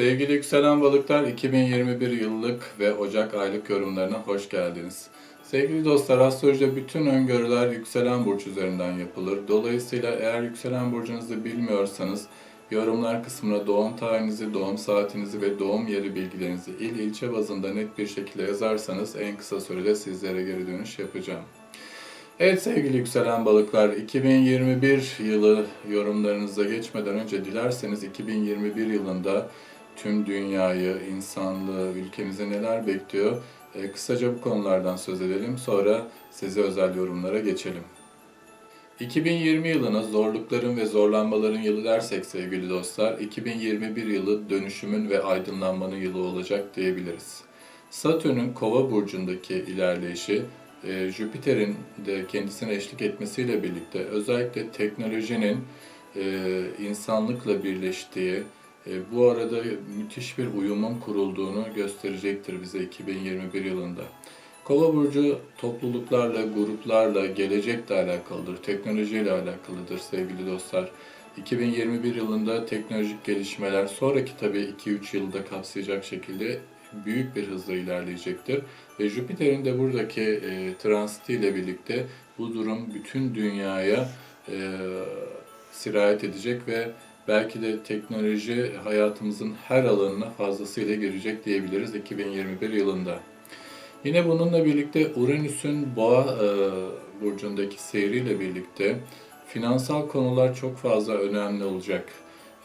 Sevgili yükselen balıklar 2021 yıllık ve Ocak aylık yorumlarına hoş geldiniz. Sevgili dostlar astrolojide bütün öngörüler yükselen burç üzerinden yapılır. Dolayısıyla eğer yükselen burcunuzu bilmiyorsanız yorumlar kısmına doğum tarihinizi, doğum saatinizi ve doğum yeri bilgilerinizi il ilçe bazında net bir şekilde yazarsanız en kısa sürede sizlere geri dönüş yapacağım. Evet sevgili yükselen balıklar, 2021 yılı yorumlarınıza geçmeden önce dilerseniz 2021 yılında tüm dünyayı, insanlığı, ülkemizi neler bekliyor? E, kısaca bu konulardan söz edelim, sonra size özel yorumlara geçelim. 2020 yılına zorlukların ve zorlanmaların yılı dersek sevgili dostlar, 2021 yılı dönüşümün ve aydınlanmanın yılı olacak diyebiliriz. Satürn'ün Kova burcundaki ilerleyişi e, Jüpiter'in de kendisine eşlik etmesiyle birlikte özellikle teknolojinin e, insanlıkla birleştiği, e, bu arada müthiş bir uyumun kurulduğunu gösterecektir bize 2021 yılında. Kova burcu topluluklarla, gruplarla, gelecekle alakalıdır, teknolojiyle alakalıdır sevgili dostlar. 2021 yılında teknolojik gelişmeler sonraki tabii 2-3 yılda kapsayacak şekilde büyük bir hızla ilerleyecektir. Ve Jüpiter'in de buradaki e, transitiyle birlikte bu durum bütün dünyaya e, sirayet edecek ve belki de teknoloji hayatımızın her alanına fazlasıyla girecek diyebiliriz 2021 yılında. Yine bununla birlikte Uranüs'ün Boğa e, burcundaki seyriyle birlikte finansal konular çok fazla önemli olacak.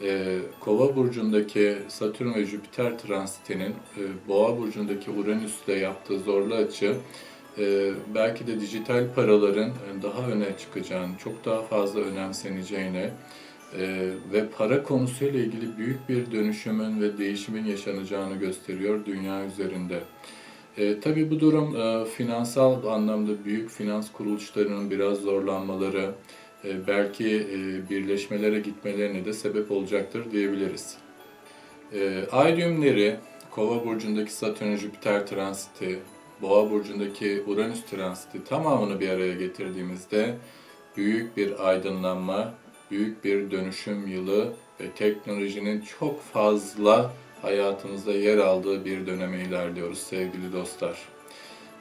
E, Kova burcundaki Satürn ve Jüpiter transitinin e, Boğa burcundaki Uranüs'le yaptığı zorlu açı e, belki de dijital paraların daha öne çıkacağını, çok daha fazla önemseneceğini e, ve para konusuyla ilgili büyük bir dönüşümün ve değişimin yaşanacağını gösteriyor dünya üzerinde. E, tabii bu durum e, finansal anlamda büyük finans kuruluşlarının biraz zorlanmaları, e, belki e, birleşmelere gitmelerine de sebep olacaktır diyebiliriz. E, ay düğümleri, Kova burcundaki Satürn-Jüpiter transiti, Boğa burcundaki Uranüs transiti tamamını bir araya getirdiğimizde büyük bir aydınlanma, büyük bir dönüşüm yılı ve teknolojinin çok fazla hayatımızda yer aldığı bir döneme ilerliyoruz sevgili dostlar.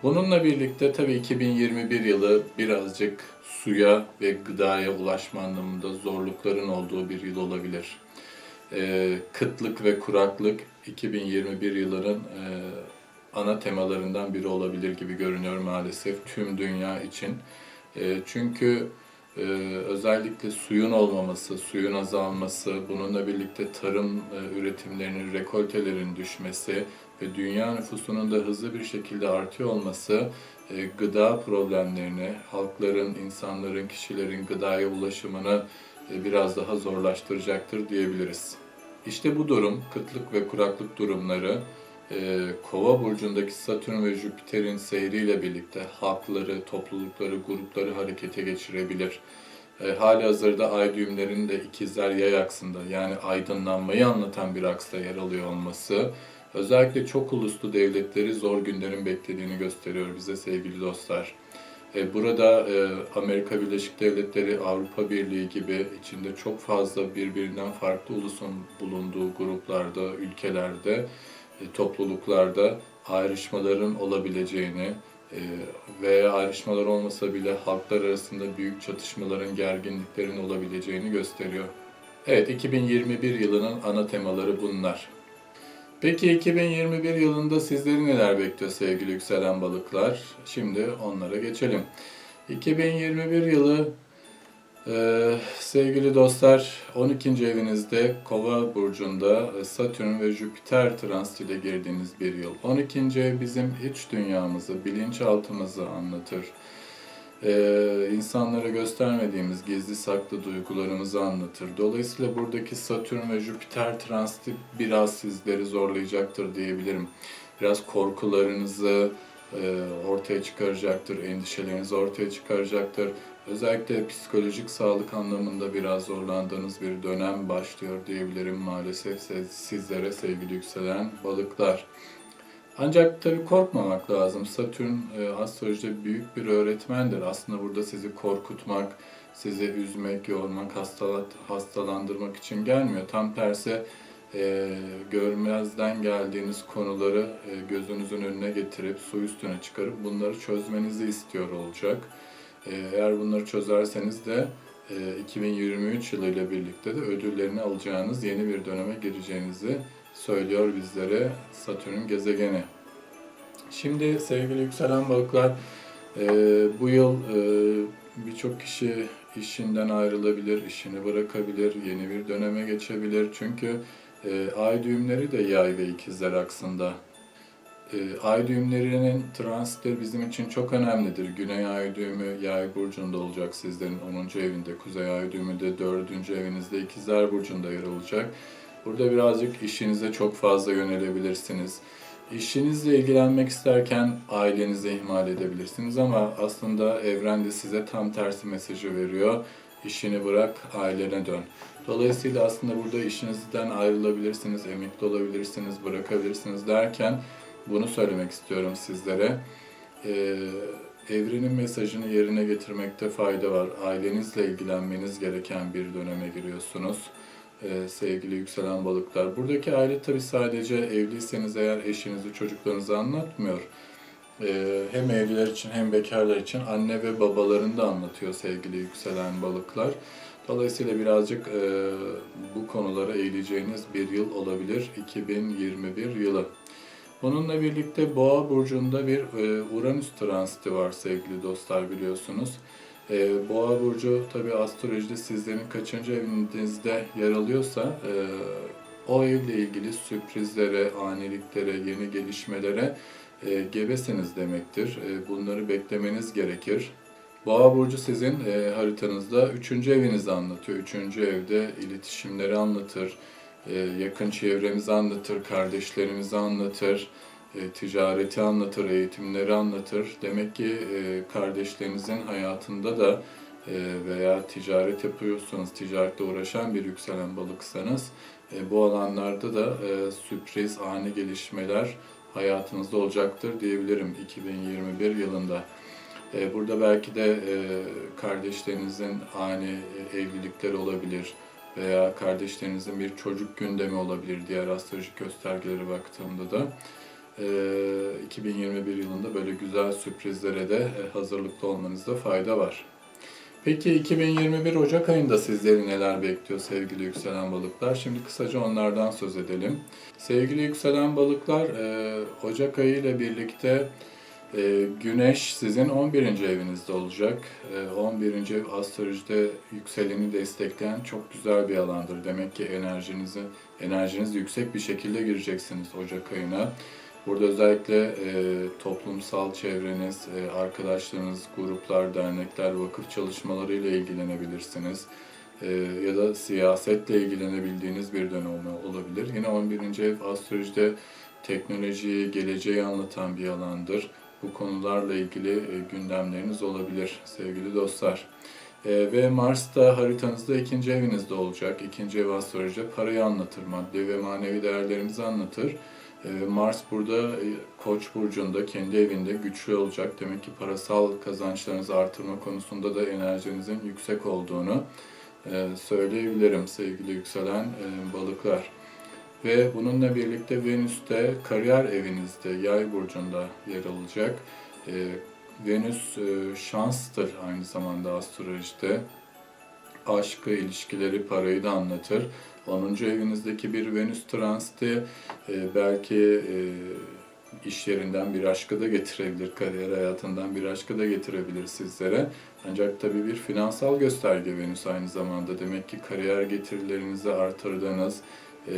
Bununla birlikte tabii 2021 yılı birazcık suya ve gıdaya ulaşma anlamında zorlukların olduğu bir yıl olabilir. Ee, kıtlık ve kuraklık 2021 yılının e, ana temalarından biri olabilir gibi görünüyor maalesef tüm dünya için. E, çünkü e, özellikle suyun olmaması, suyun azalması, bununla birlikte tarım e, üretimlerinin, rekoltelerin düşmesi ve dünya nüfusunun da hızlı bir şekilde artıyor olması e, gıda problemlerini, halkların, insanların, kişilerin gıdaya ulaşımını e, biraz daha zorlaştıracaktır diyebiliriz. İşte bu durum, kıtlık ve kuraklık durumları e, Kova burcundaki Satürn ve Jüpiter'in seyriyle birlikte halkları, toplulukları, grupları harekete geçirebilir. E, hali hazırda ay düğümlerinin de ikizler yay aksında yani aydınlanmayı anlatan bir aksta yer alıyor olması özellikle çok uluslu devletleri zor günlerin beklediğini gösteriyor bize sevgili dostlar. E, burada e, Amerika Birleşik Devletleri, Avrupa Birliği gibi içinde çok fazla birbirinden farklı ulusun bulunduğu gruplarda, ülkelerde, topluluklarda ayrışmaların olabileceğini veya ayrışmalar olmasa bile halklar arasında büyük çatışmaların, gerginliklerin olabileceğini gösteriyor. Evet, 2021 yılının ana temaları bunlar. Peki 2021 yılında sizleri neler bekliyor sevgili yükselen balıklar? Şimdi onlara geçelim. 2021 yılı e, sevgili dostlar 12. evinizde Kova burcunda e, Satürn ve Jüpiter transitiyle girdiğiniz bir yıl. 12. ev bizim iç dünyamızı, bilinçaltımızı anlatır e, insanlara göstermediğimiz gizli saklı duygularımızı anlatır. Dolayısıyla buradaki Satürn ve Jüpiter transiti biraz sizleri zorlayacaktır diyebilirim. Biraz korkularınızı e, ortaya çıkaracaktır, endişelerinizi ortaya çıkaracaktır. Özellikle psikolojik sağlık anlamında biraz zorlandığınız bir dönem başlıyor diyebilirim maalesef sizlere sevgili yükselen balıklar. Ancak tabii korkmamak lazım. Satürn e, astrolojide büyük bir öğretmendir. Aslında burada sizi korkutmak, sizi üzmek, yormak, hastalat, hastalandırmak için gelmiyor. Tam tersi e, görmezden geldiğiniz konuları e, gözünüzün önüne getirip su üstüne çıkarıp bunları çözmenizi istiyor olacak. E, eğer bunları çözerseniz de e, 2023 yılıyla birlikte de ödüllerini alacağınız yeni bir döneme gireceğinizi söylüyor bizlere Satürn gezegeni. Şimdi sevgili yükselen balıklar, e, bu yıl e, birçok kişi işinden ayrılabilir, işini bırakabilir, yeni bir döneme geçebilir. Çünkü e, ay düğümleri de yay ve ikizler aksında. E, ay düğümlerinin transitleri bizim için çok önemlidir. Güney ay düğümü yay burcunda olacak sizlerin 10. evinde. Kuzey ay düğümü de 4. evinizde ikizler burcunda yer alacak. Burada birazcık işinize çok fazla yönelebilirsiniz. İşinizle ilgilenmek isterken ailenizi ihmal edebilirsiniz ama aslında evren de size tam tersi mesajı veriyor. İşini bırak, ailene dön. Dolayısıyla aslında burada işinizden ayrılabilirsiniz, emekli olabilirsiniz, bırakabilirsiniz derken bunu söylemek istiyorum sizlere. Ee, evrenin mesajını yerine getirmekte fayda var. Ailenizle ilgilenmeniz gereken bir döneme giriyorsunuz ee, sevgili yükselen balıklar. Buradaki aile tabi sadece evliyseniz eğer eşinizi, çocuklarınızı anlatmıyor. Ee, hem evliler için hem bekarlar için anne ve babalarını da anlatıyor sevgili yükselen balıklar. Dolayısıyla birazcık e, bu konulara eğileceğiniz bir yıl olabilir 2021 yılı. Bununla birlikte Boğa burcunda bir e, Uranüs transiti var sevgili dostlar biliyorsunuz. E, Boğa burcu tabi astrolojide sizlerin kaçıncı evinizde yer alıyorsa e, o evle ilgili sürprizlere, aniliklere, yeni gelişmelere e, gebesiniz demektir. E, bunları beklemeniz gerekir. Boğa burcu sizin haritanızda üçüncü evinizi anlatıyor. Üçüncü evde iletişimleri anlatır, yakın çevremizi anlatır, kardeşlerimizi anlatır, e, ticareti anlatır, eğitimleri anlatır. Demek ki e, kardeşlerinizin hayatında da e, veya ticaret yapıyorsanız, ticaretle uğraşan bir yükselen balıksanız bu alanlarda da sürpriz, ani gelişmeler hayatınızda olacaktır diyebilirim 2021 yılında. Burada belki de kardeşlerinizin ani evlilikleri olabilir veya kardeşlerinizin bir çocuk gündemi olabilir diğer astrolojik göstergelere baktığımda da. E, 2021 yılında böyle güzel sürprizlere de e, hazırlıklı olmanızda fayda var. Peki 2021 Ocak ayında sizleri neler bekliyor sevgili yükselen balıklar? Şimdi kısaca onlardan söz edelim. Sevgili yükselen balıklar, e, Ocak ayı ile birlikte e, Güneş sizin 11. evinizde olacak. E, 11. ev astrolojide yükseleni destekleyen çok güzel bir alandır. Demek ki enerjinizi enerjiniz yüksek bir şekilde gireceksiniz Ocak ayına. Burada özellikle e, toplumsal çevreniz, e, arkadaşlarınız, gruplar, dernekler, vakıf çalışmalarıyla ilgilenebilirsiniz. E, ya da siyasetle ilgilenebildiğiniz bir dönem olabilir. Yine 11. ev astrolojide teknolojiyi, geleceği anlatan bir alandır. Bu konularla ilgili e, gündemleriniz olabilir sevgili dostlar. E, ve Mars da haritanızda ikinci evinizde olacak. İkinci ev astrolojide parayı anlatır, maddi ve manevi değerlerimizi anlatır. E, Mars burada Koç burcunda kendi evinde güçlü olacak. Demek ki parasal kazançlarınızı artırma konusunda da enerjinizin yüksek olduğunu söyleyebilirim sevgili yükselen balıklar. Ve bununla birlikte Venüs de kariyer evinizde yay burcunda yer alacak. E, Venüs e, şanstır aynı zamanda astrolojide. Aşkı, ilişkileri, parayı da anlatır. 10. evinizdeki bir Venüs transiti e, belki e, iş yerinden bir aşkı da getirebilir, kariyer hayatından bir aşkı da getirebilir sizlere. Ancak tabii bir finansal gösterge Venüs aynı zamanda. Demek ki kariyer getirilerinizi artırdığınız, e,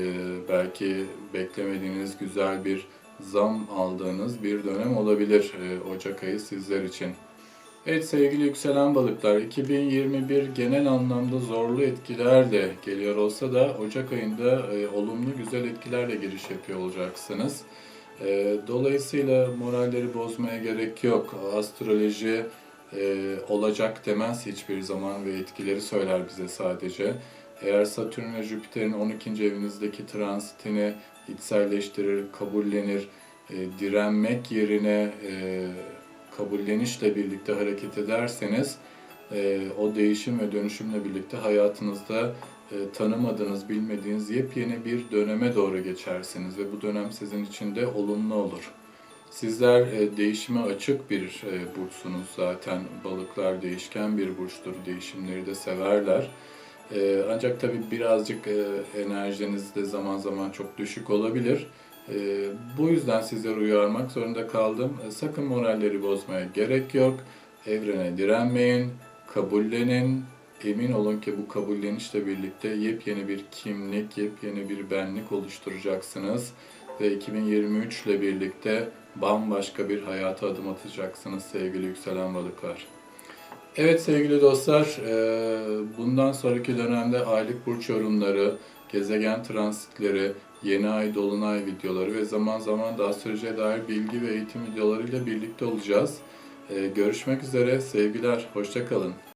belki beklemediğiniz güzel bir zam aldığınız bir dönem olabilir e, Ocak ayı sizler için. Evet sevgili yükselen balıklar, 2021 genel anlamda zorlu etkilerle geliyor olsa da Ocak ayında e, olumlu güzel etkilerle giriş yapıyor olacaksınız. E, dolayısıyla moralleri bozmaya gerek yok. Astroloji e, olacak demez hiçbir zaman ve etkileri söyler bize sadece. Eğer Satürn ve Jüpiter'in 12. evinizdeki transitini içselleştirir, kabullenir, e, direnmek yerine e, kabullenişle birlikte hareket ederseniz e, o değişim ve dönüşümle birlikte hayatınızda e, tanımadığınız, bilmediğiniz yepyeni bir döneme doğru geçersiniz ve bu dönem sizin için de olumlu olur. Sizler e, değişime açık bir e, burçsunuz zaten. Balıklar değişken bir burçtur. Değişimleri de severler. E, ancak tabii birazcık e, enerjiniz de zaman zaman çok düşük olabilir. E, bu yüzden sizleri uyarmak zorunda kaldım. E, sakın moralleri bozmaya gerek yok. Evrene direnmeyin, kabullenin. Emin olun ki bu kabullenişle birlikte yepyeni bir kimlik, yepyeni bir benlik oluşturacaksınız ve 2023 ile birlikte bambaşka bir hayata adım atacaksınız sevgili yükselen balıklar. Evet sevgili dostlar, eee, bundan sonraki dönemde aylık burç yorumları, gezegen transitleri, yeni ay dolunay videoları ve zaman zaman da astrolojiye dair bilgi ve eğitim videolarıyla birlikte olacağız. Eee, Görüşmek üzere, sevgiler, hoşça kalın.